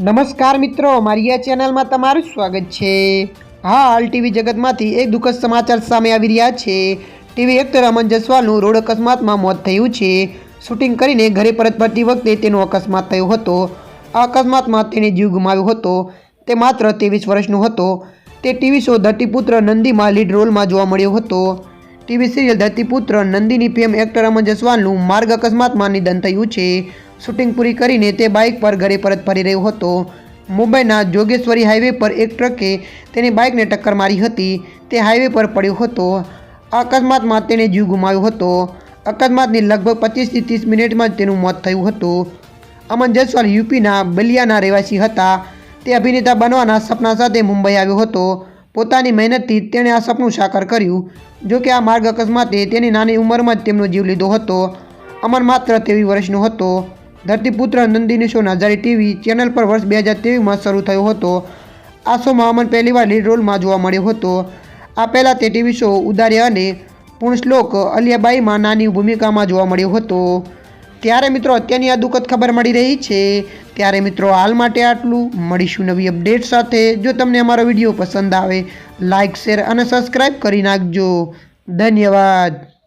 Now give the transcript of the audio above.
નમસ્કાર મિત્રો, મારી આ ચેનલમાં તમારું સ્વાગત છે. હાલ ટીવી જગતમાંથી એક દુઃખદ સમાચાર સામે આવી રહ્યા છે. ટીવી એક્ટર અમન જસવાલનું રોડ અકસ્માતમાં મોત થયું છે. શૂટિંગ કરીને ઘરે પરત ફરતી વખતે તેનો અકસ્માત થયો હતો. આ અકસ્માતમાં તેણે જીવ ગુમાવ્યો હતો. તે માત્ર ત્રેવીસ વર્ષનો હતો. તે ટીવી શો ધરતીપુત્ર નંદીમાં લીડ રોલમાં જોવા મળ્યો હતો. ટીવી સિરિયલ ધરતીપુત્ર નંદીની ફેમ એક્ટર અમન જસવાલનું માર્ગ અકસ્માતમાં નિધન થયું છે. શૂટિંગ પૂરી કરીને તે બાઇક પર ઘરે પરત ફરી રહ્યો હતો. મુંબઈના જોગેશ્વરી હાઈવે પર એક ટ્રકે તેની બાઇકને ટક્કર મારી હતી. તે હાઈવે પર પડ્યો હતો. અકસ્માતમાં તેણે જીવ ગુમાવ્યો હતો. અકસ્માતની લગભગ પચીસથી ત્રીસ મિનિટમાં તેનું મોત થયું હતું. અમન જયસ્વાલ યુપીના બલિયાના રહેવાસી હતા. તે અભિનેતા બનવાના સપના સાથે મુંબઈ આવ્યો હતો. પોતાની મહેનતથી તેણે આ સપનું સાકાર કર્યું. જો કે આ માર્ગ અકસ્માતે તેની નાની ઉંમરમાં જ તેમનો જીવ લીધો હતો. અમન માત્ર તેવી વર્ષનો હતો. ધરતીપુત્ર નંદિની શો નજારી ટીવી ચેનલ પર વર્ષ બે હજાર તેવીસમાં શરૂ થયો હતો. આ શોમાં અમન પહેલીવાર લીડ રોલમાં જોવા મળ્યો હતો. આ પહેલાં તે ટીવી શો ઉદાર્ય અને પૂર્ણશ્લોક અલિયાબાઈમાં નાની ભૂમિકામાં જોવા મળ્યો હતો. ત્યારે મિત્રો અત્યારની આ દુઃખદ ખબર મળી રહી છે. ત્યારે મિત્રો હાલ માટે આટલું. મળીશું નવી અપડેટ સાથે. જો તમને અમારો વીડિયો પસંદ આવે લાઇક શેર અને સબસ્ક્રાઈબ કરી નાખજો. ધન્યવાદ.